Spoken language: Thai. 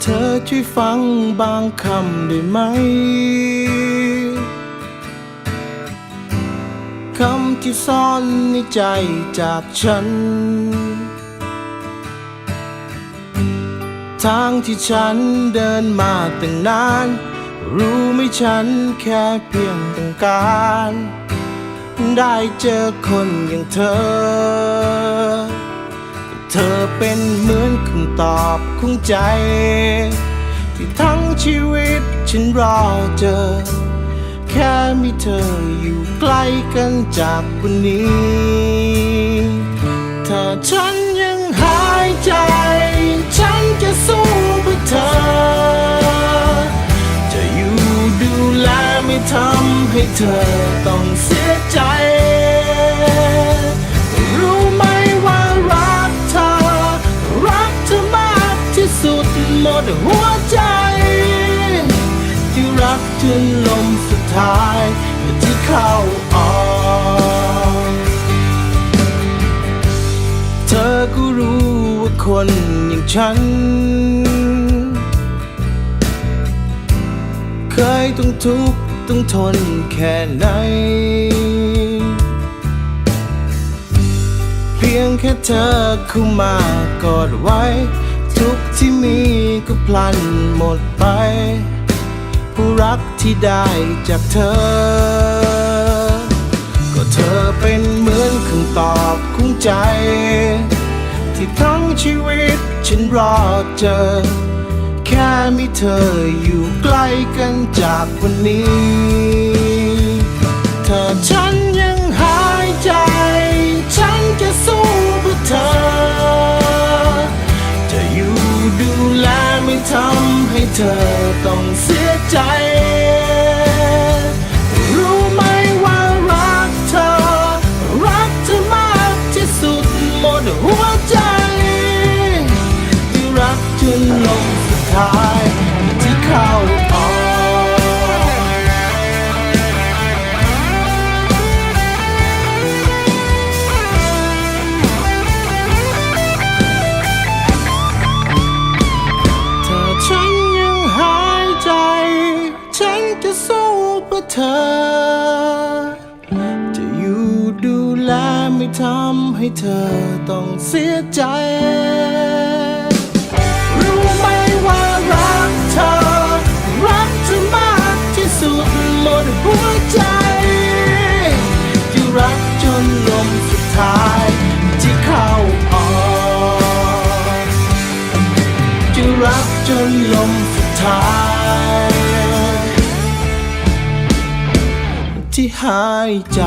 เธอช่วยฟังบางคำได้ไหม คำที่ซ่อนในใจจากฉัน ทางที่ฉันเดินมาตั้งนาน รู้ไหมฉันแค่เพียงต้องการ ได้เจอคนอย่างเธอ เธอเป็นเหมือนคำตอบของใจ ที่ทั้งชีวิตฉันรอเจอ แค่มีเธออยู่ใกล้กันจากวันนี้ ถ้าฉันยังหายใจ ฉันจะสู้เพื่อเธอจะอยู่ดูแลไม่ทำให้เธอต้องเสีย ใจ รู้ไหมว่ารักเธอ รักเธอมากที่สุดหมดหัวใจ ที่รักจนลมสุดท้ายที่เข้าออกเธอก็รู้ว่าคนอย่างฉัน เคยต้องทุกข์ต้องทนแค่ไหน พียงแค่เธอเข้ามากอดไว้ ทุกที่มีก็พลันหมดไป ผู้รักที่ได้จากเธอ ก็เธอเป็นเหมือนคำตอบของใจ ที่ทั้งชีวิตฉันรอเจอ แค่มีเธออยู่ใกล้กันจากวันนี้ถ้าฉัน เธอต้องเสียใจ รู้ไหมว่ารักเธอ รักเธอมากที่สุดหมดหัวใจ ที่รักจนลมสุดท้ายที่เข้าออกถ้า เธอ จะอยู่ดูแลไม่ทำให้เธอต้องเสียใจ รู้ไหมว่ารักเธอ รักเธอมากที่สุดหมดหัวใจ ที่รักจนลมสุดท้ายที่เข้าออกจะรักจนลมสุดท้าย ที่หายใจ